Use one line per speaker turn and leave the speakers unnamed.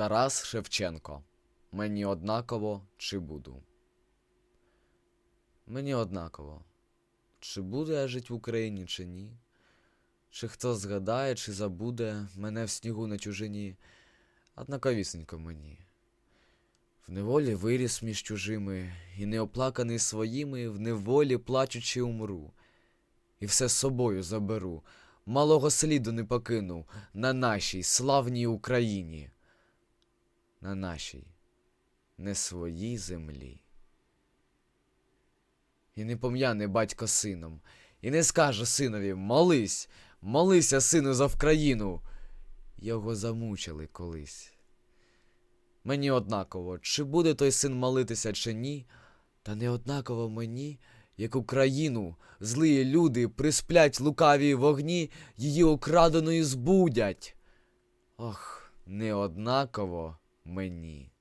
Тарас Шевченко. Мені однаково, чи буду. Мені однаково, чи буду я жить в Україні, чи ні. Чи хто згадає, чи забуде мене в снігу на чужині, однаковісенько мені. В неволі виріс між чужими, і неоплаканий своїми, в неволі плачучи умру. І все з собою заберу, малого сліду не покину на нашій славній Україні, на нашій не своїй землі. І не пом'яне батько сином, і не скаже синові молись, молися, сину, за Вкраїну. Його замучили колись. Мені однаково, чи буде той син молитися, чи ні, та не однаково мені, як Україну злії люди присплять лукаві вогні, її украденою збудять. Ох, не однаково мені.